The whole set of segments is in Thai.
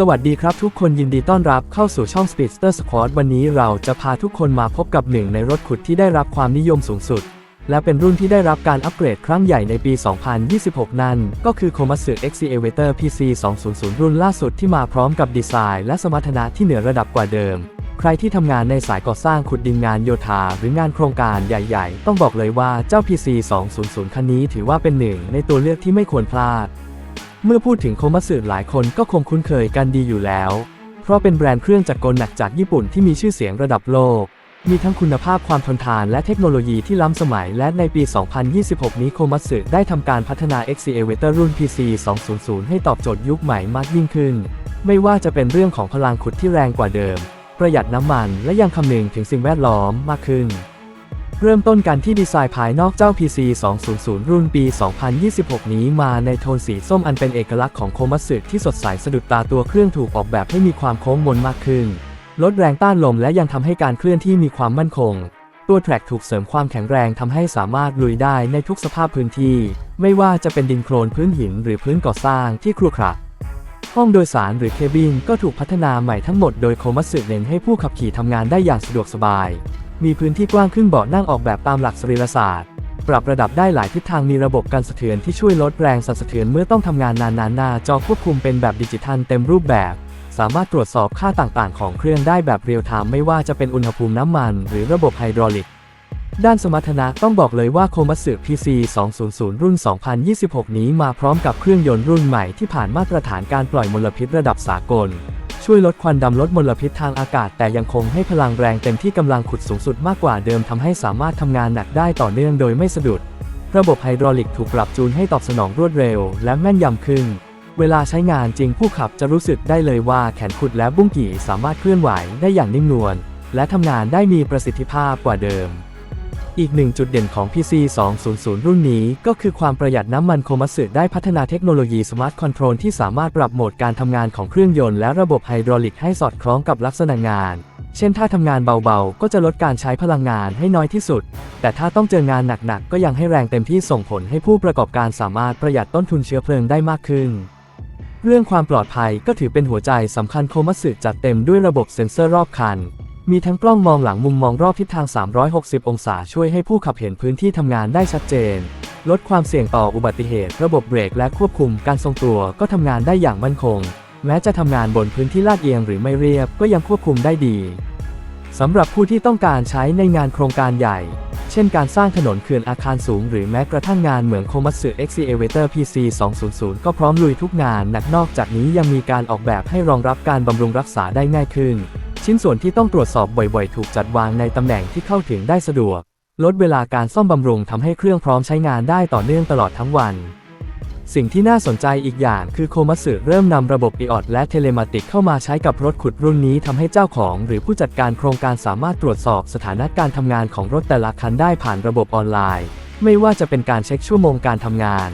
สวัสดีครับทุกคนยินดีต้อนรับเข้าสู่ช่อง Speedster Squad วันนี้เราจะพาทุกคนมาพบกับหนึ่งในรถขุดที่ได้รับความนิยมสูงสุด และเป็นรุ่นที่ได้รับการอัปเกรดครั้งใหญ่ในปี 2026 นั่น ก็คือ Komatsu Excavator PC 200 รุ่นล่าสุดที่มาพร้อมกับดีไซน์และสมรรถนะที่เหนือระดับกว่าเดิม ใครที่ทำงานในสายก่อสร้างขุดดินงานโยธาหรืองานโครงการใหญ่ ๆ ต้องบอกเลยว่าเจ้า PC 200 คันนี้ถือว่าเป็นหนึ่งในตัวเลือกที่ไม่ควรพลาด เมื่อพูดถึงโคมัตสึหลายคนก็คงคุ้นเคยกันดีอยู่แล้ว เพราะเป็นแบรนด์เครื่องจักรกลหนักจากญี่ปุ่นที่มีชื่อเสียงระดับโลก มีทั้งคุณภาพความทนทานและเทคโนโลยีที่ล้ำสมัย และในปี 2026 นี้โคมัตสึได้ทำการพัฒนา Xcavator รุ่น PC 200 ให้ตอบโจทย์ยุคใหม่มากยิ่งขึ้น ไม่ว่าจะเป็นเรื่องของพลังขุดที่แรงกว่าเดิม ประหยัดน้ำมันและยังคำนึงถึงสิ่งแวดล้อมมากขึ้น เริ่มต้นกันที่ดีไซน์ภายนอกเจ้า PC 200 รุ่นปี 2026 นี้มาในโทนสีส้มอันเป็นเอกลักษณ์ของโคมัตสึที่สดใสสะดุดตาตัวเครื่องถูกออกแบบให้มีความโค้งมนมากขึ้น ลดแรงต้านลมและยังทำให้การเคลื่อนที่มีความมั่นคง ตัวแทร็กถูกเสริมความแข็งแรงทำให้สามารถลุยได้ในทุกสภาพพื้นที่ ไม่ว่าจะเป็นดินโคลนพื้นหินหรือพื้นก่อสร้างที่ครุขระห้องโดยสารหรือเคบินก็ถูกพัฒนาใหม่ทั้งหมดโดยโคมัตสึเน้นให้ผู้ขับขี่ทำงานได้อย่างสะดวกสบาย มีพื้นที่กว้างขึ้นเบาะนั่งออกแบบตามหลักสรีรศาสตร์ ปรับระดับได้หลายทิศทางมีระบบการสะเทือนที่ช่วยลดแรงสั่นสะเทือนเมื่อต้องทำงานนานๆหน้าจอควบคุมเป็นแบบดิจิทัลเต็มรูปแบบ สามารถตรวจสอบค่าต่างๆ ของเครื่องได้แบบเรียลไทม์ไม่ว่าจะเป็นอุณหภูมิน้ำมัน หรือระบบไฮดรอลิกด้านสมรรถนะต้องบอกเลยว่าโคมัตสึ PC 200 รุ่น 2026 นี้มาพร้อมกับเครื่องยนต์รุ่นใหม่ที่ผ่านมาตรฐานการปล่อยมลพิษระดับสากล ช่วยลดควันดำลดมลพิษทางอากาศ แต่ยังคงให้พลังแรงเต็มที่กำลังขุดสูงสุดมากกว่าเดิมทำให้สามารถทำงานหนักได้ต่อเนื่องโดยไม่สะดุด ระบบไฮดรอลิกถูกปรับจูนให้ตอบสนองรวดเร็ว และแม่นยำขึ้น เวลาใช้งานจริงผู้ขับจะรู้สึกได้เลยว่าแขนขุดและบุ้งกี่สามารถเคลื่อนไหวได้อย่างนิ่มนวลและทำงานได้มีประสิทธิภาพกว่าเดิม อีกหนึ่งจุดเด่นของ PC 200 รุ่นนี้ ก็คือความประหยัดน้ำมันโคมัสึได้พัฒนาเทคโนโลยีสมาร์ทคอนโทรลที่สามารถปรับโหมดการทำงานของเครื่องยนต์และระบบไฮดรอลิกให้สอดคล้องกับลักษณะงาน เช่นถ้าทำงานเบาๆ ก็จะลดการใช้พลังงานให้น้อยที่สุด แต่ถ้าต้องเจองานหนักๆ ก็ยังให้แรงเต็มที่ส่งผลให้ผู้ประกอบการสามารถประหยัดต้นทุนเชื้อเพลิงได้มากขึ้นเรื่องความปลอดภัยก็ถือเป็นหัวใจสำคัญโคมัสึจัดเต็มด้วยระบบเซ็นเซอร์รอบคัน มีทั้งกล้องมองหลังมุมมองรอบทิศทาง 360 องศาช่วยให้ผู้ขับเห็นพื้นที่ทำงานได้ชัดเจน ลดความเสี่ยงต่ออุบัติเหตุ ระบบเบรกและควบคุมการทรงตัวก็ทำงานได้อย่างมั่นคง แม้จะทำงานบนพื้นที่ลาดเอียงหรือไม่เรียบก็ยังควบคุมได้ดีสำหรับผู้ที่ต้องการใช้ในงานโครงการใหญ่ เช่นการสร้างถนนเขื่อนอาคารสูง หรือแม้กระทั่งงานเหมืองโคมัตสึ Excavator PC 200 ก็พร้อมลุยทุกงานหนักนอกจากนี้ยังมีการออกแบบให้รองรับการบำรุงรักษาได้ง่ายขึ้น ชิ้นส่วนที่ต้องตรวจสอบบ่อยๆ ถูกจัดวางในตำแหน่งที่เข้าถึงได้สะดวก ลดเวลาการซ่อมบำรุงทำให้เครื่องพร้อมใช้งานได้ต่อเนื่องตลอดทั้งวัน สิ่งที่น่าสนใจอีกอย่างคือโคมัสึเริ่มนำระบบ e o t และเทเลมาติกเข้ามาใช้กับรถขุดรุ่นนี้ทำให้เจ้าของ หรือผู้จัดการโครงการสามารถตรวจสอบสถานะการทำงานของรถแต่ละคันได้ผ่านระบบออนไลน์ ไม่ว่าจะเป็นการเช็คชั่วโมงการทำงาน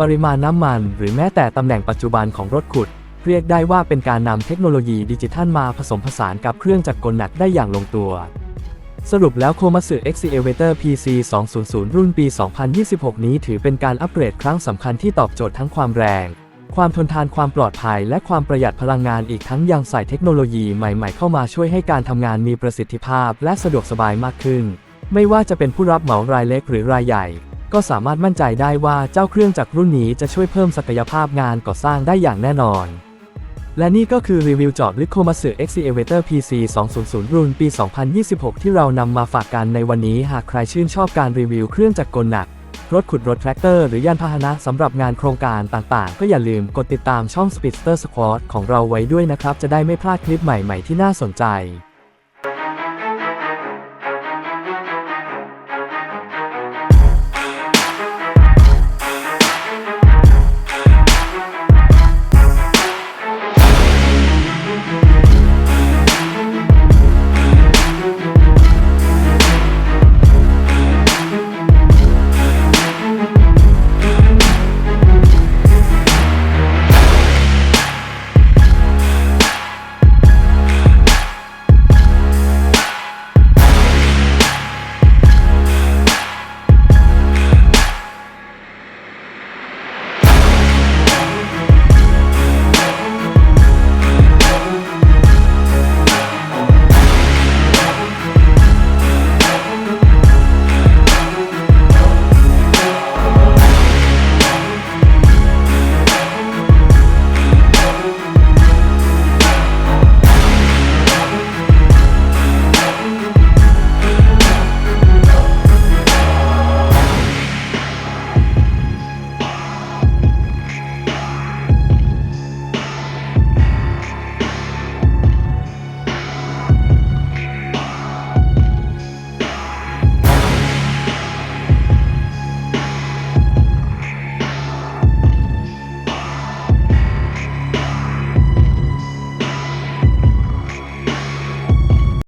ปริมาณน้ำมัน หรือแม้แต่ตำแหน่งปัจจุบันของรถขุด เรียกได้ว่าเป็นการนำเทคโนโลยีดิจิทัลมาผสมผสานกับเครื่องจักรกลหนักได้อย่างลงตัว สรุปแล้วโคมัสึ Excavator PC 200 รุ่นปี 2026 นี้ถือเป็นการอัปเกรดครั้งสำคัญที่ตอบโจทย์ทั้งความแรง ความทนทานความปลอดภัย และความประหยัดพลังงานอีกทั้งยังใส่เทคโนโลยีใหม่ ๆ เข้ามาช่วยให้การทำงานมีประสิทธิภาพและสะดวกสบายมากขึ้น ไม่ว่าจะเป็นผู้รับเหมารายเล็กหรือรายใหญ่ก็สามารถมั่นใจได้ว่าเจ้าเครื่องจักรรุ่นนี้จะช่วยเพิ่มศักยภาพงานก่อสร้างได้อย่างแน่นอน และนี่ก็คือรีวิวจอดลิโคมาสึ Excavator PC 200 รุ่นปี 2026 ที่เรานำมาฝากกันในวันนี้ หากใครชื่นชอบการรีวิวเครื่องจักรกลหนัก รถขุดรถแทรกเตอร์หรือยานพาหนะสำหรับงานโครงการต่างๆ ก็อย่าลืมกดติดตามช่อง Speedster Squad ของเราไว้ด้วยนะครับ จะได้ไม่พลาดคลิปใหม่ๆที่น่าสนใจ